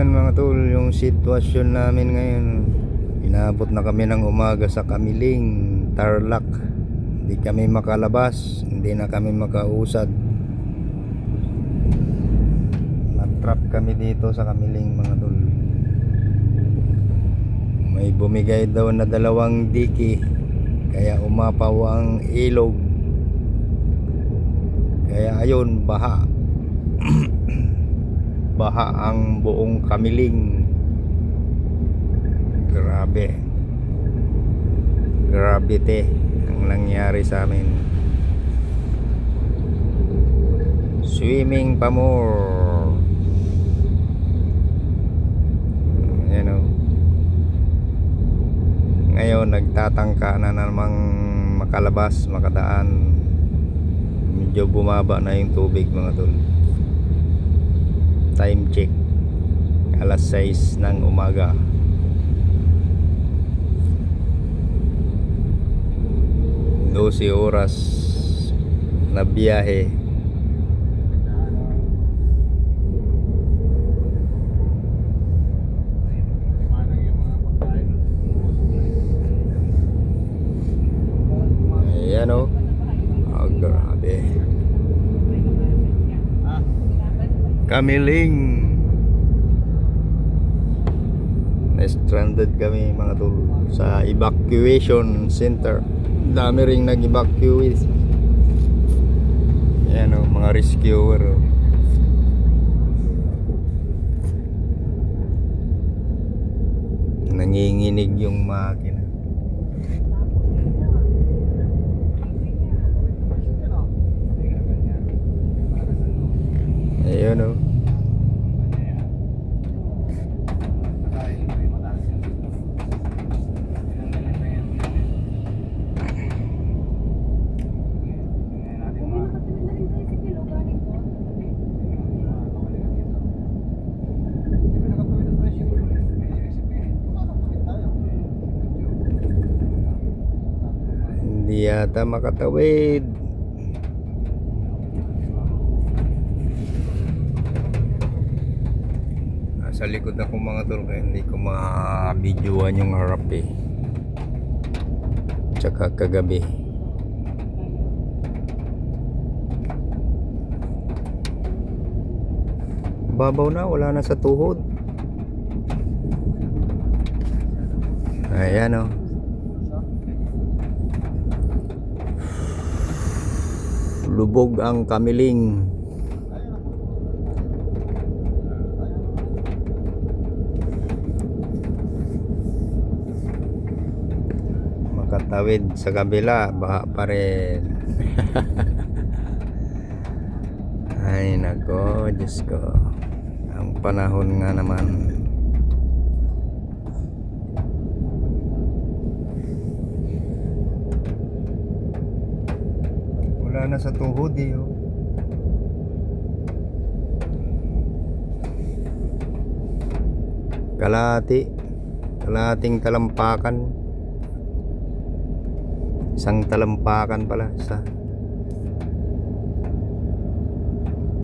Yan mga tol, yung sitwasyon namin ngayon. Inabot na kami ng umaga sa Kamiling, Tarlac. Hindi kami makalabas, hindi na kami makausad. Natrap kami dito sa Kamiling mga tol. May bumigay daw na dalawang diki, kaya umapaw ang ilog. Kaya ayun, baha. baha ang buong kamiling. Grabe. Grabe te ang nangyari sa amin. Swimming pa more yan o ngayon nagtatangka na namang makalabas makadaan. Medyo bumaba na yung tubig mga tol time check. Alas 6 ng umaga. Dosi oras na biyahe. Ayan o oh, grabe Kamiling Na-stranded kami mga tol Sa evacuation center. Dami ring nag-evacuate. Ayan o, mga rescuer o Nanginginig yung makina Ayun o Hindi yata makatawid Nasa likod ako mga tol hindi ko ma-videoan yung harap eh. Tsaka kagabi. Babaw na, wala na sa tuhod. Ayan oh. o Lubog ang kamiling makatawid sa kabila baha pa rin. Ay nako Diyos ko. Ang panahon nga naman. Wala na sa tuhod eh oh. kalati kalating talampakan isang talampakan pala sa